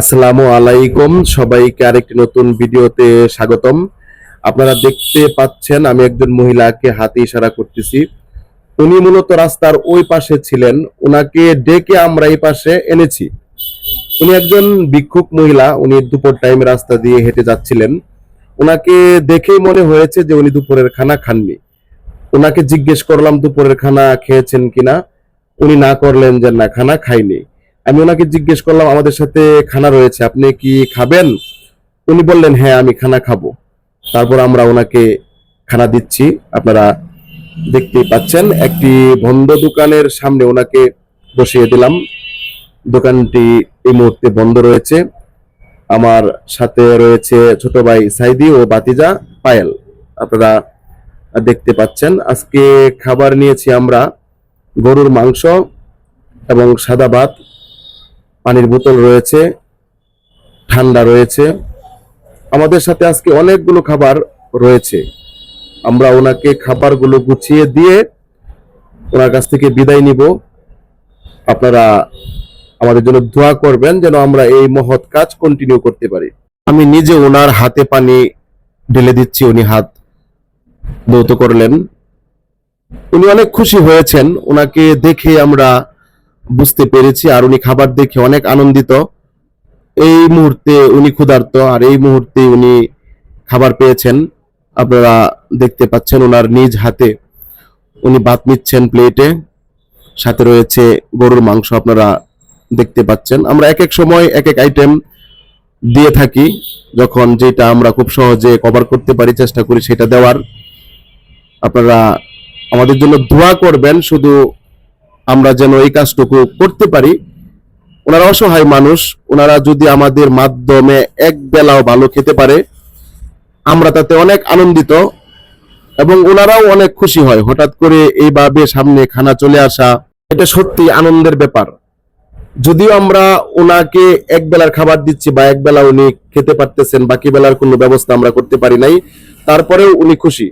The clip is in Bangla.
আসসালামু আলাইকুম। সবাইকে আরেকটি নতুন ভিডিওতে স্বাগতম। আপনারা দেখতে পাচ্ছেন, আমি একজন মহিলাকে হাতে ইশারা করতেছি। উনি মূলত রাস্তার ওই পাশে ছিলেন। ওনাকে ডেকে আমরা এই পাশে এনেছি। উনি একজন ভিক্ষুক মহিলা। উনি দুপুর টাইমে রাস্তা দিয়ে হেঁটে যাচ্ছিলেন। ওনাকে দেখেই মনে হয়েছে যে উনি দুপুরের খানা খাননি। ওনাকে জিজ্ঞেস করলাম, দুপুরের খানা খেয়েছেন কিনা? উনি না করলেন যে, না, খানা খাইনি। আমি ওনাকে জিজ্ঞেস করলাম, আমাদের সাথে খানা রয়েছে, আপনি কি খাবেন? উনি বললেন হ্যাঁ আমি খানা খাব। তারপর আমরা ওনাকে খানা দিচ্ছি। আপনারা দেখতেই পাচ্ছেন, একটি বন্ধ দোকানের সামনে ওনাকে বসিয়ে দিলাম। দোকানটি এই মুহূর্তে বন্ধ রয়েছে। আমার সাথে রয়েছে ছোট ভাই সাইদি ও বাতিজা পায়েল। আপনারা দেখতে পাচ্ছেন, আজকে খাবার নিয়েছি আমরা গরুর মাংস এবং সাদা ভাত। পানির বোতল রয়েছে, ঠান্ডা রয়েছে। আমাদের সাথে আজকে অনেকগুলো খাবার রয়েছে। আমরা ওনাকে খাবারগুলো গুছিয়ে দিয়ে ওনার কাছ থেকে বিদায় নিব। আপনারা আমাদের জন্য দোয়া করবেন যেন আমরা এই মহৎ কাজ কন্টিনিউ করতে পারি। আমি নিজে ওনার হাতে পানি ঢেলে দিচ্ছি, উনি হাত দৌত করলেন। উনি অনেক খুশি হয়েছেন। ওনাকে দেখে আমরা বুঝতে পেরেছি আর উনি খাবার দেখে অনেক আনন্দিত। এই মুহূর্তে উনি ক্ষুধার্ত আর এই মুহূর্তে উনি খাবার পেয়েছেন। আপনারা দেখতে পাচ্ছেন ওনার নিজ হাতে উনি ভাত নিচ্ছেন প্লেটে। সাথে রয়েছে গরুর মাংস আপনারা দেখতে পাচ্ছেন। আমরা এক এক সময় এক এক আইটেম দিয়ে থাকি, যখন যেটা আমরা খুব সহজে কভার করতে পারি, চেষ্টা করি সেটা দেওয়ার। আপনারা আমাদের জন্য দোয়া করবেন, শুধু আমরা যেন এই কাজটুকু করতে পারি। ওনারা অসহায় মানুষ, ওনারা যদি আমাদের মাধ্যমে এক বেলাও ভালো খেতে পারে, আমরা তাতে অনেক আনন্দিত এবং ওনারাও অনেক খুশি হয়। হঠাৎ করে এইভাবে সামনে খানা চলে আসা, এটা সত্যি আনন্দের ব্যাপার। যদিও আমরা ওনাকে এক বেলার খাবার দিচ্ছি বা এক বেলা উনি খেতে পারতেছেন, বাকি বেলার কোনো ব্যবস্থা আমরা করতে পারি নাই, তারপরেও উনি খুশি।